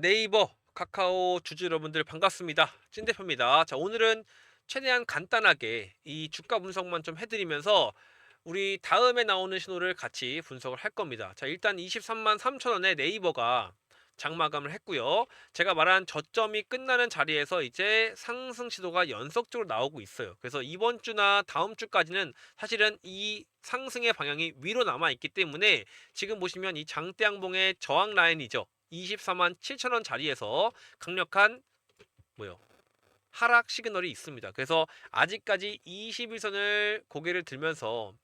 네이버, 카카오 주주 여러분들 반갑습니다. 찐 대표입니다. 자, 오늘은 최대한 간단하게 이 주가 분석만 좀 해드리면서 우리 다음에 나오는 신호를 같이 분석을 할 겁니다. 자, 일단 23만 3천 원에 네이버가 장마감을 했고요. 제가 말한 저점이 끝나는 자리에서 이제 상승 시도가 연속적으로 나오고 있어요. 그래서 이번 주나 다음 주까지는 사실은 이 상승의 방향이 위로 남아 있기 때문에 지금 보시면 이 장대 양봉의 저항 라인이죠. 24만 7천 원 자리에서 강력한 뭐요? 하락 시그널이 있습니다. 그래서 아직까지 21선을 고개를 들면서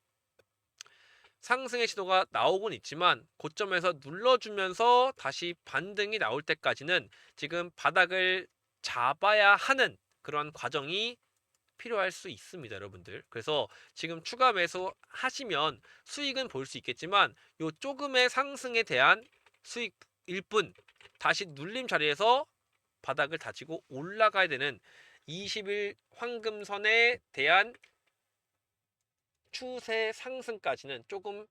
상승의 시도가 나오곤 있지만 고점에서 눌러주면서 다시 반등이 나올 때까지는 지금 바닥을 잡아야 하는 그런 과정이 필요할 수 있습니다, 여러분들. 그래서 지금 추가 매수 하시면 수익은 볼 수 있겠지만 요 조금의 상승에 대한 수익 일 뿐 다시 눌림 자리에서 바닥을 다지고 올라가야 되는 20일 황금선에 대한 추세 상승까지는 조금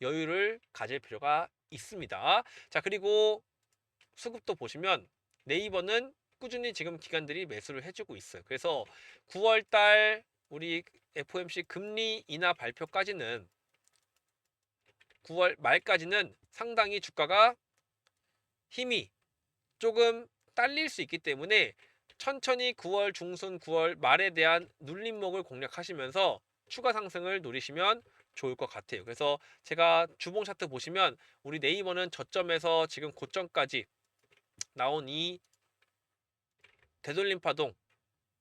여유를 가질 필요가 있습니다. 자, 그리고 수급도 보시면 네이버는 꾸준히 지금 기관들이 매수를 해주고 있어요. 그래서 9월달 우리 FOMC 금리 인하 발표까지는 9월 말까지는 상당히 주가가 힘이 조금 딸릴 수 있기 때문에 천천히 9월 중순 9월 말에 대한 눌림목을 공략하시면서 추가 상승을 노리시면 좋을 것 같아요. 그래서 제가 주봉 차트 보시면 우리 네이버는 저점에서 지금 고점까지 나온 이 되돌림 파동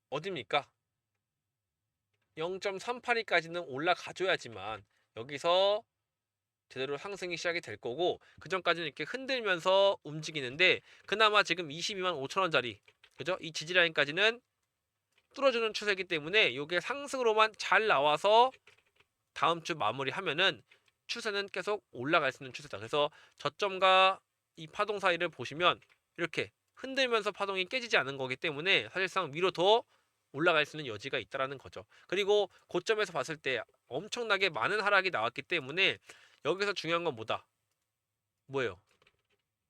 어딥니까? 0.382까지는 올라가줘야지만 여기서 제대로 상승이 시작이 될 거고 그 전까지는 이렇게 흔들면서 움직이는데 그나마 지금 22만 5천 원짜리 그죠? 이 지지 라인까지는 뚫어주는 추세이기 때문에 이게 상승으로만 잘 나와서 다음 주 마무리하면은 추세는 계속 올라갈 수 있는 추세다. 그래서 저점과 이 파동 사이를 보시면 이렇게 흔들면서 파동이 깨지지 않은 거기 때문에 사실상 위로 더 올라갈 수 있는 여지가 있다라는 거죠. 그리고 고점에서 봤을 때 엄청나게 많은 하락이 나왔기 때문에 여기서 중요한 건 뭐다? 뭐예요?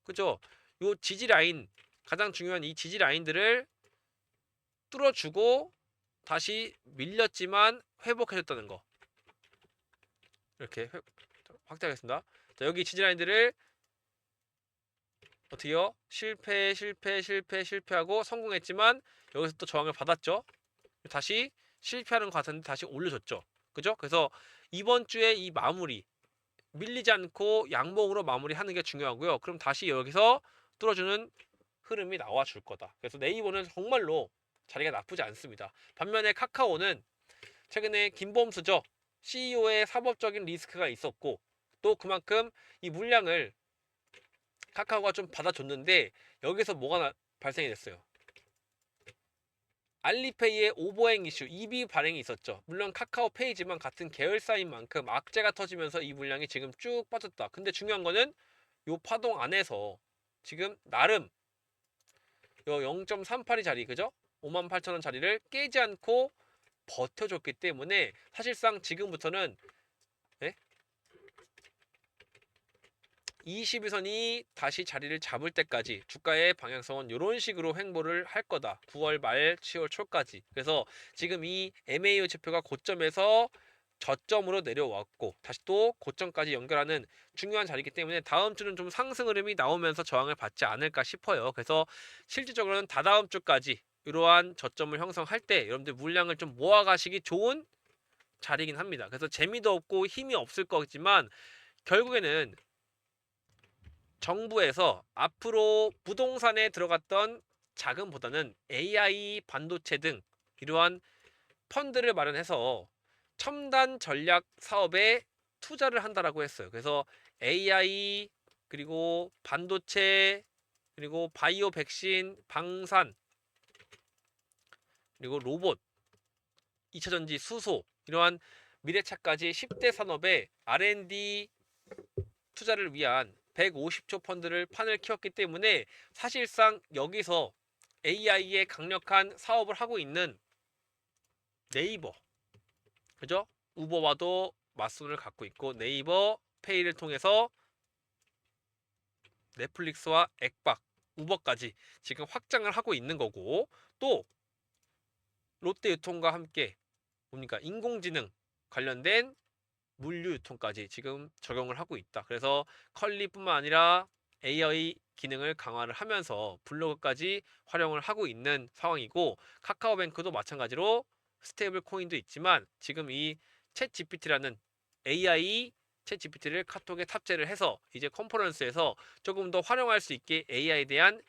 그죠? 요 지지 라인 가장 중요한 이 지지 라인들을 뚫어주고 다시 밀렸지만 회복해줬다는 거. 이렇게 회, 확대하겠습니다. 자, 여기 지지 라인들을 어떻게요? 실패, 실패, 실패, 실패하고 성공했지만 여기서 또 저항을 받았죠. 다시 실패하는 것 같은데 다시 올려줬죠. 그죠? 그래서 이번 주에 이 마무리 밀리지 않고 양봉으로 마무리하는 게 중요하고요. 그럼 다시 여기서 뚫어주는 흐름이 나와 줄 거다. 그래서 네이버는 정말로 자리가 나쁘지 않습니다. 반면에 카카오는 최근에 김범수죠. CEO의 사법적인 리스크가 있었고 또 그만큼 이 물량을 카카오가 좀 받아줬는데 여기서 뭐가 나, 발생이 됐어요. 알리페이의 오버행 이슈, EB 발행이 있었죠. 물론 카카오 페이지만 같은 계열사인 만큼 악재가 터지면서 이 물량이 지금 쭉 빠졌다. 근데 중요한 거는 요 파동 안에서 지금 나름 요 0.38이 자리 그죠? 5만 8천 원 자리를 깨지 않고 버텨줬기 때문에 사실상 지금부터는 22선이 다시 자리를 잡을 때까지 주가의 방향성은 이런 식으로 횡보를 할 거다. 9월 말 10월 초까지. 그래서 지금 이 MAU 지표가 고점에서 저점으로 내려왔고 다시 또 고점까지 연결하는 중요한 자리이기 때문에 다음 주는 좀 상승 흐름이 나오면서 저항을 받지 않을까 싶어요. 그래서 실질적으로는 다다음 주까지 이러한 저점을 형성할 때 여러분들 물량을 좀 모아가시기 좋은 자리이긴 합니다. 그래서 재미도 없고 힘이 없을 거지만 결국에는 정부에서 앞으로 부동산에 들어갔던 자금보다는 AI 반도체 등 이러한 펀드를 마련해서 첨단 전략 사업에 투자를 한다라고 했어요. 그래서 AI 그리고 반도체 그리고 바이오 백신, 방산 그리고 로봇, 2차 전지, 수소 이러한 미래차까지 10대 산업에 R&D 투자를 위한 150조 펀드를 판을 키웠기 때문에 사실상 여기서 AI의 강력한 사업을 하고 있는 네이버 그죠? 우버와도 맞선을 갖고 있고 네이버 페이를 통해서 넷플릭스와 액박 우버까지 지금 확장을 하고 있는 거고 또 롯데 유통과 함께 뭡니까 인공지능 관련된 물류 유통까지 지금 적용을 하고 있다. 그래서 컬리뿐만 아니라 AI 기능을 강화를 하면서 블로그까지 활용을 하고 있는 상황이고 카카오뱅크도 마찬가지로 스테이블 코인도 있지만 지금 이 챗 GPT라는 AI 챗 GPT를 카톡에 탑재를 해서 이제 컨퍼런스에서 조금 더 활용할 수 있게 AI에 대한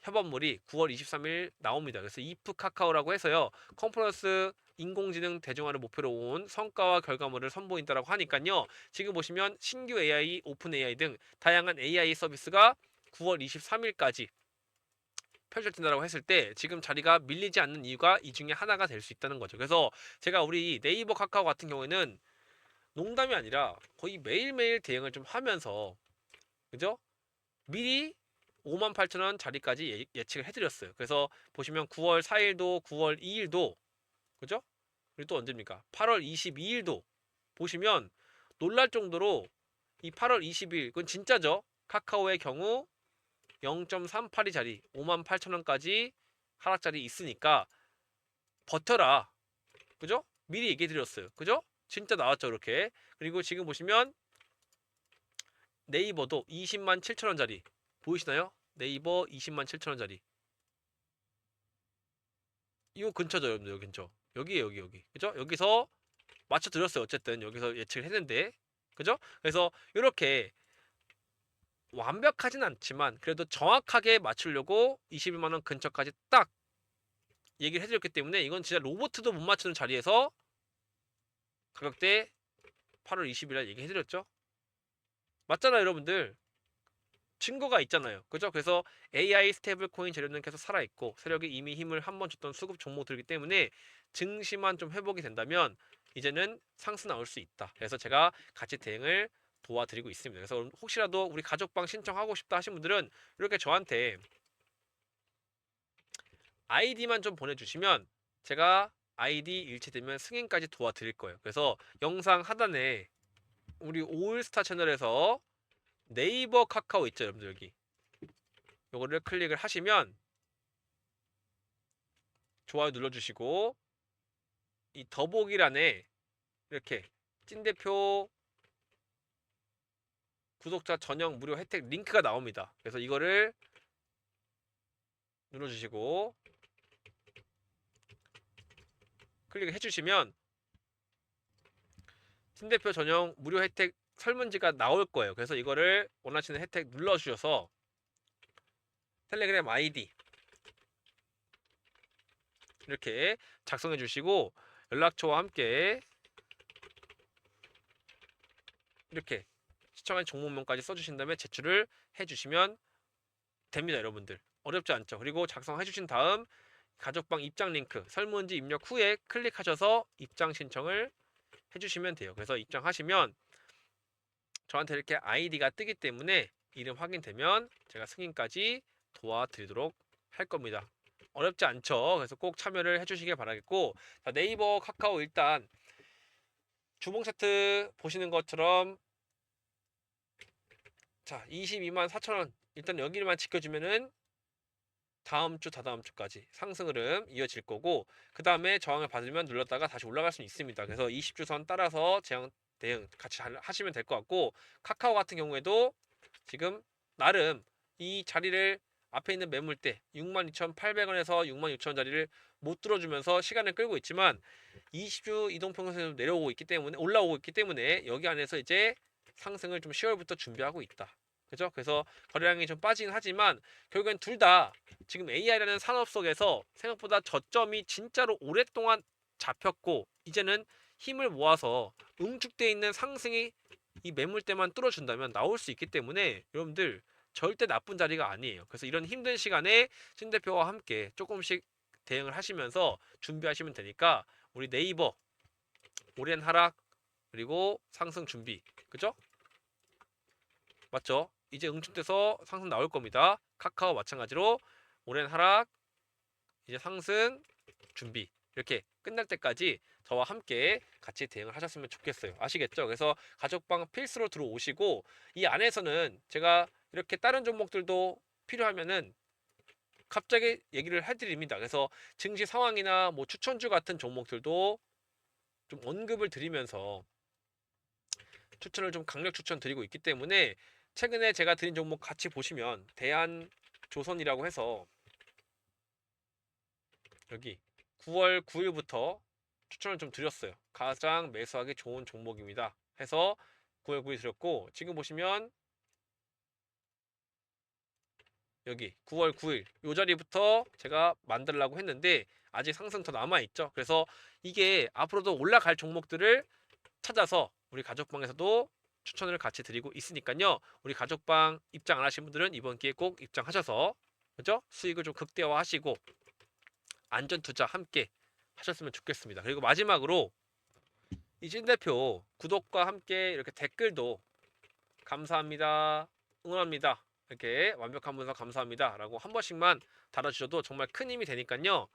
협업물이 9월 23일 나옵니다. 그래서 이프 카카오라고 해서요. 컨퍼런스 인공지능 대중화를 목표로 온 성과와 결과물을 선보인다라고 하니까요. 지금 보시면 신규 AI, 오픈 AI 등 다양한 AI 서비스가 9월 23일까지 펼쳐진다라고 했을 때 지금 자리가 밀리지 않는 이유가 이 중에 하나가 될 수 있다는 거죠. 그래서 제가 우리 네이버 카카오 같은 경우에는 농담이 아니라 거의 매일매일 대응을 좀 하면서 그죠? 미리 5만 8천 원 자리까지 예, 예측을 해드렸어요. 그래서 보시면 9월 4일도 9월 2일도 그죠? 그리고 또 언제입니까? 8월 22일도 보시면 놀랄 정도로 이 8월 20일 그건 진짜죠. 카카오의 경우 0.382 자리 5만 8천 원까지 하락 자리 있으니까 버텨라. 그죠? 미리 얘기해 드렸어요. 그죠? 진짜 나왔죠, 이렇게. 그리고 지금 보시면 네이버도 20만 7천 원짜리 보이시나요? 네이버 20만 7천 원짜리. 이거 근처죠, 여러분들 여기 근처. 여기 여기 여기. 그죠? 여기서 맞춰 드렸어요. 어쨌든 여기서 예측을 했는데. 그죠? 그래서 이렇게 완벽하진 않지만 그래도 정확하게 맞추려고 21만 원 근처까지 딱 얘기를 해드렸기 때문에 이건 진짜 로보트도 못 맞추는 자리에서 가격대 8월 20일 날 얘기해드렸죠. 맞잖아요, 여러분들. 증거가 있잖아요. 그죠? 그래서 AI 스테이블 코인 재료는 계속 살아있고 세력이 이미 힘을 한 번 줬던 수급 종목들이기 때문에 증시만 좀 회복이 된다면 이제는 상승 나올 수 있다. 그래서 제가 같이 대응을 도와드리고 있습니다. 그래서 혹시라도 우리 가족방 신청하고 싶다 하신 분들은 이렇게 저한테 아이디만 좀 보내주시면 제가 아이디 일치되면 승인까지 도와드릴 거예요. 그래서 영상 하단에 우리 올스타 채널에서 네이버 카카오 있죠, 여러분들 여기. 요거를 클릭을 하시면 좋아요 눌러주시고 이 더보기란에 이렇게 찐 대표 구독자 전용 무료 혜택 링크가 나옵니다. 그래서 이거를 눌러주시고 클릭을 해주시면 찐 대표 전용 무료 혜택 설문지가 나올 거예요. 그래서 이거를 원하시는 혜택 눌러주셔서 텔레그램 아이디 이렇게 작성해 주시고 연락처와 함께 이렇게 시청한 종목명까지 써주신 다음에 제출을 해주시면 됩니다, 여러분들. 어렵지 않죠. 그리고 작성해 주신 다음 가족방 입장 링크 설문지 입력 후에 클릭하셔서 입장 신청을 해주시면 돼요. 그래서 입장하시면 저한테 이렇게 아이디가 뜨기 때문에 이름 확인되면 제가 승인까지 도와드리도록 할 겁니다. 어렵지 않죠. 그래서 꼭 참여를 해주시길 바라겠고 자, 네이버 카카오 일단 주봉 차트 보시는 것처럼 자 22만 4천 원 일단 여기만 지켜주면은 다음 주 다다음 주까지 상승 흐름 이어질 거고 그 다음에 저항을 받으면 눌렀다가 다시 올라갈 수 있습니다. 그래서 20주 선 따라서 제형 대응 같이 하- 하시면 될 것 같고 카카오 같은 경우에도 지금 나름 이 자리를 앞에 있는 매물대 62,800원에서 66,000원 자리를 못 들어주면서 시간을 끌고 있지만 20주 이동평선에서 내려오고 있기 때문에 올라오고 있기 때문에 여기 안에서 이제 상승을 좀 10월부터 준비하고 있다. 그죠? 그래서 거래량이 좀 빠지긴 하지만 결국엔 둘 다 지금 AI라는 산업 속에서 생각보다 저점이 진짜로 오랫동안 잡혔고 이제는 힘을 모아서 응축돼 있는 상승이 이 매물대만 뚫어준다면 나올 수 있기 때문에 여러분들 절대 나쁜 자리가 아니에요. 그래서 이런 힘든 시간에 신 대표와 함께 조금씩 대응을 하시면서 준비하시면 되니까 우리 네이버 오랜 하락 그리고 상승 준비 그죠? 맞죠? 이제 응축돼서 상승 나올 겁니다. 카카오 마찬가지로 오랜 하락 이제 상승 준비 이렇게 끝날 때까지 저와 함께 같이 대응을 하셨으면 좋겠어요. 아시겠죠? 그래서 가족방 필수로 들어오시고 이 안에서는 제가 이렇게 다른 종목들도 필요하면은 갑자기 얘기를 해드립니다. 그래서 증시 상황이나 뭐 추천주 같은 종목들도 좀 언급을 드리면서 추천을 좀 강력 추천 드리고 있기 때문에 최근에 제가 드린 종목 같이 보시면 대한조선이라고 해서 여기 9월 9일부터 추천을 좀 드렸어요. 가장 매수하기 좋은 종목입니다. 해서 9월 9일 드렸고 지금 보시면 여기 9월 9일 요 자리부터 제가 만들려고 했는데 아직 상승 더 남아 있죠. 그래서 이게 앞으로도 올라갈 종목들을 찾아서 우리 가족방에서도 추천을 같이 드리고 있으니까요. 우리 가족방 입장 안 하신 분들은 이번 기회에 꼭 입장하셔서 그죠? 수익을 좀 극대화하시고 안전 투자 함께 하셨으면 좋겠습니다. 그리고 마지막으로 이진 대표 구독과 함께 이렇게 댓글도 감사합니다. 응원합니다. 이렇게 완벽한 분석 감사합니다. 라고 한 번씩만 달아주셔도 정말 큰 힘이 되니까요.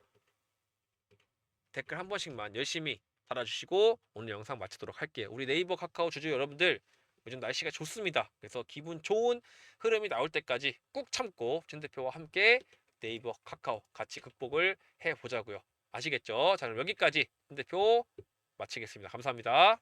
댓글 한 번씩만 열심히 달아주시고 오늘 영상 마치도록 할게요. 우리 네이버 카카오 주주 여러분들 요즘 날씨가 좋습니다. 그래서 기분 좋은 흐름이 나올 때까지 꾹 참고 진 대표와 함께 네이버 카카오 같이 극복을 해 보자고요. 아시겠죠? 자 그럼 여기까지 진 대표 마치겠습니다. 감사합니다.